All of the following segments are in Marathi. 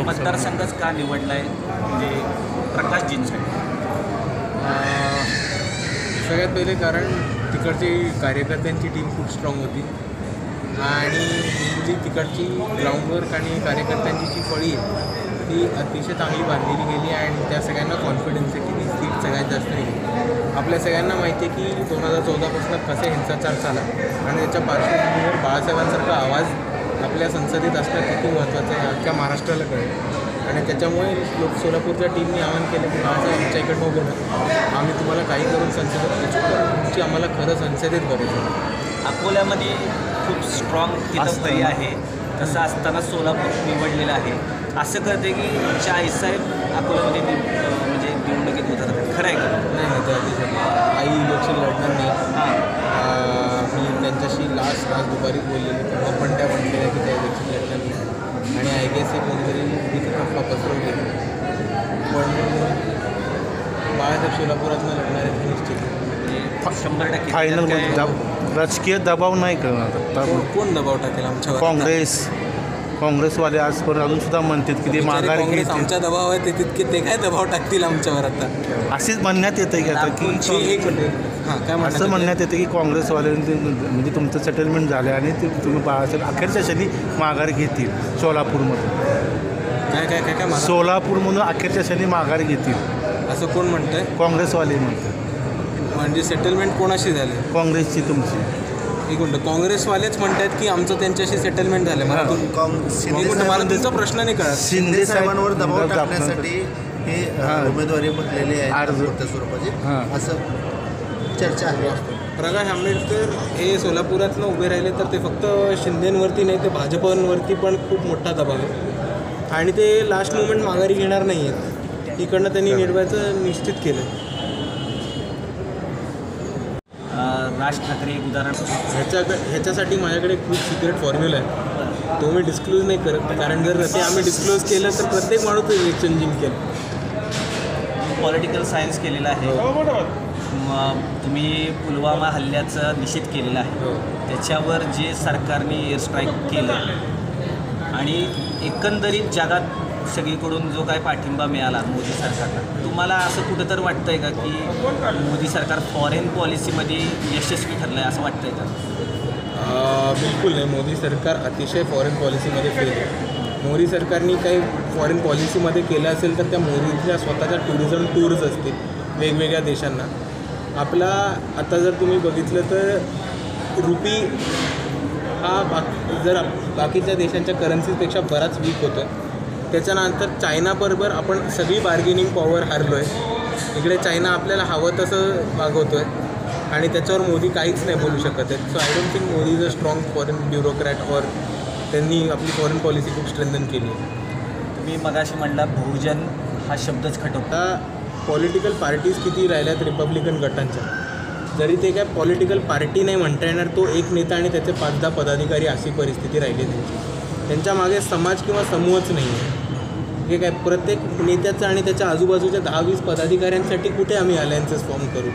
मतदारसंघच का निवडला आहे म्हणजे प्रकाशजींसाठी सगळ्यात पहिले कारण तिकडची कार्यकर्त्यांची टीम खूप स्ट्रॉंग होती. आणि जी तिकडची ग्राउंडवर्क आणि कार्यकर्त्यांची जी फळी आहे ती अतिशय चांगली बांधलेली गेली आणि त्या सगळ्यांना कॉन्फिडन्स आहे की ती सीट सगळ्यात जास्त निघेल. आपल्या सगळ्यांना माहिती आहे की दोन हजार चौदापासून कसे हिंसाचार झाला आणि त्याच्या पार्श्वभूमीवर बाळासाहेबांसारखा आवाज आपल्या संसदेत असणं किती महत्त्वाचं आहे अख्ख्या महाराष्ट्राला कळेल. आणि त्याच्यामुळे लोक सोलापूरच्या टीमने आवाहन केलं की बाळासाहेब आमच्या इकडनं उभे राहा आम्ही तुम्हाला काही करून संसदेत पोचू तुमची आम्हाला खरं संसदेत आहे. अकोल्यामध्ये खूप स्ट्रॉंग तिथं आहे. तसं असताना सोलापूर निवडलेलं आहे. असं करते की चाळीससाहेब अकोल्यामध्ये म्हणजे निवडणुकीत उतरतात खरं आहे का नाही नाही त्या दिवसात आई इलेक्शन लढणार नाही हां अं, मी त्यांच्याशी लास्ट आज दुपारी बोललेली तेव्हा पण त्या म्हटलेल्या की त्या इलेक्शन लढणार नाही आणि आय गेस हे कोणीतरी इथं अफवा पसरवली पण बाळासाहेब सोलापुरातनं लढणार आहेत निश्चित. म्हणजे शंभर टक्के फायनल राजकीय दबाव नाही करणार. आता कोण कोण दबाव टाकेल आमच्यावर? काँग्रेस. काँग्रेसवाले आजपर्यंत अजून सुद्धा म्हणतात की ते बिचारे माघार काँग्रेस घेतील. आमच्या दबाव आहे ते तितके ते काय दबाव टाकतील आमच्यावर आता? असेच म्हणण्यात येतं की आता की एक मिनिट हां काय असं म्हणण्यात येतं की काँग्रेसवाल्यांचे म्हणजे तुमचं सेटलमेंट झालं आहे आणि ते तुम्ही बाळासाहेब अखेरच्या क्षणी माघार घेतील सोलापूरमधून. काय काय काय काय मला सोलापूरमधून अखेरच्या क्षणी माघार घेतील. असं कोण म्हणतंय? काँग्रेसवाले म्हणतात म्हणजे सेटलमेंट कोणाशी झाले काँग्रेसची तुमची. एक मिनिट काँग्रेसवालेच म्हणतात की आमचं त्यांच्याशी सेटलमेंट झालं मला एक मिनिट मला तुमचा प्रश्न नाही कळत. शिंदे साहेबांवर दबाव टाकण्यासाठी हे अ, हां. उमेदवारी भरलेली आहे अर्ज. मोठ्या स्वरूपाची. हां. असं चर्चा आहे. प्रकाश आंबेडकर हे सोलापुरातनं उभे राहिले तर ते फक्त शिंदेवरती नाही ते भाजपवरती पण खूप मोठा दबाव आहे. आणि ते लास्ट मुमेंट माघारी घेणार नाही आहेत इकडनं त्यांनी निर्भयाचं निश्चित केलं अं, राज ठाकरे एक उदाहरण ह्याच्या ह्याच्यासाठी माझ्याकडे खूप सिक्रेट फॉर्म्युला आहे. तो मी डिस्क्लोज नाही करत कारण जर ते आम्ही डिस्क्लोज केलं तर प्रत्येक माणूस इलेक्शन जिंकेल पॉलिटिकल सायन्स केलेलं आहे. मग तुम्ही पुलवामा हल्ल्याचा निषेध केलेला आहे. हो. त्याच्यावर जे सरकारने एअर स्ट्राईक केलं आणि एकंदरीत जगात सगळीकडून जो काय पाठिंबा मिळाला मोदी सरकारला तुम्हाला असं कुठं तर वाटतंय का की मोदी सरकार फॉरेन पॉलिसीमध्ये यशस्वी ठरलं आहे असं वाटतंय का? बिलकुल नाही. मोदी सरकार अतिशय फॉरेन पॉलिसीमध्ये फेल आहे. मोदी सरकारने काही फॉरेन पॉलिसीमध्ये केलं असेल तर त्या मोदीच्या स्वतःच्या टुरिझम टूर्स असतील वेगवेगळ्या देशांना. आपला आता जर तुम्ही बघितलं तर रुपी हा बाकी जर बाकीच्या देशांच्या करन्सीपेक्षा बराच वीक होतो त्याच्यानंतर चायनाबरोबर आपण सगळी बार्गेनिंग पॉवर हारलो आहे इकडे चायना आपल्याला हवं तसं वागवतो आहे आणि त्याच्यावर मोदी काहीच नाही बोलू शकत आहेत. So I don't think Modi is a strong foreign bureaucrat और त्यांनी आपली फॉरेन पॉलिसी खूप स्ट्रेंथन केली आहे. तुम्ही मगाशी म्हणला बहुजन हा शब्दच खटवता पॉलिटिकल पार्टीज किती राहिल्यात? रिपब्लिकन गटांच्या. जरी ते काय पॉलिटिकल पार्टी नाही म्हणता येणार तो एक नेता आणि त्याचे पाच दहा पदाधिकारी अशी परिस्थिती राहिली त्यांची. त्यांच्या मागे समाज किंवा समूहच नाही आहे हे काय प्रत्येक नेत्याचं आणि त्याच्या आजूबाजूच्या दहा वीस पदाधिकाऱ्यांसाठी कुठे आम्ही अलायन्सेस फॉर्म करू?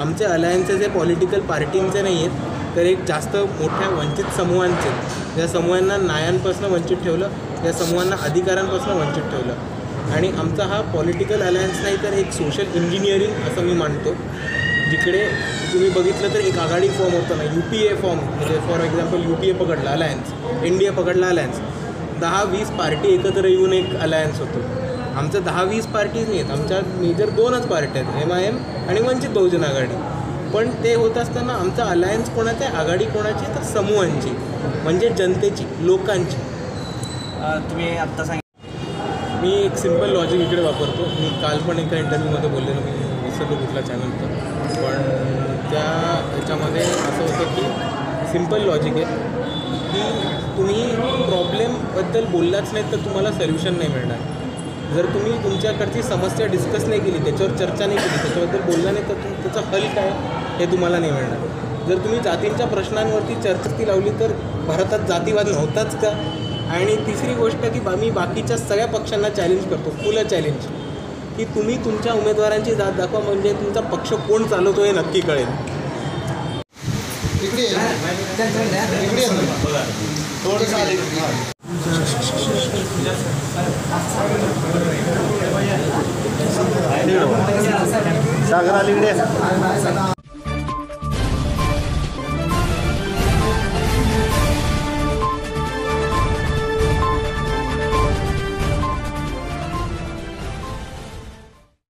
आमचे अलायन्सेस हे पॉलिटिकल पार्टींचे नाही आहेत तर एक जास्त मोठ्या वंचित समूहांचे. ज्या समूहांना न्यायांपासून वंचित ठेवलं त्या समूहांना अधिकारांपासून वंचित ठेवलं. आणि आमचा हा पॉलिटिकल अलायन्स नाही तर एक सोशल इंजिनिअरिंग असं मी मानतो. जिकडे तुम्ही बघितलं तर एक आघाडी फॉर्म होतं ना यू पी ए फॉर्म म्हणजे for example U P A पकडला अलायन्स एन डी ए पकडला अलायन्स दहा वीस पार्टी एकत्र येऊन एक अलायन्स होतो. आमचं दहा वीस पार्टीज नाही आहेत आमच्या मेजर दोनच पार्ट्या आहेत एम आय एम आणि वंचित बहुजन आघाडी. पण ते होत असताना आमचा अलायन्स कोणाचा आहे? आघाडी कोणाची तर समूहांची. म्हणजे जनतेची लोकांची. तुम्ही आत्ता सांग मी एक सिंपल लॉजिक इकडे वापरतो. मी काल पण एका इंटरव्ह्यूमध्ये बोललेलो मी विसरलो कुठला तर. पण त्या ह्याच्यामध्ये असं होतं की सिंपल लॉजिक आहे की तुम्ही प्रॉब्लेमबद्दल बोललाच नाही तर तुम्हाला सोल्युशन नाही मिळणार. जर तुम्ही तुमच्याकडची समस्या डिस्कस नाही केली त्याच्यावर चर्चा नाही केली त्याच्याबद्दल बोलला नाही तर तुम त्याचा हल काय हे तुम्हाला नाही मिळणार. जर तुम्ही जातींच्या प्रश्नांवरती चर्चा ती लावली तर भारतात जातीवाद नव्हताच का? आणि तिसरी गोष्ट की बा मी बाकीच्या सगळ्या पक्षांना चॅलेंज करतो फुलं चॅलेंज की तुम्ही तुमच्या उमेदवारांची जात दाखवा म्हणजे तुमचा पक्ष कोण चालवतो हे नक्की कळेल. सागर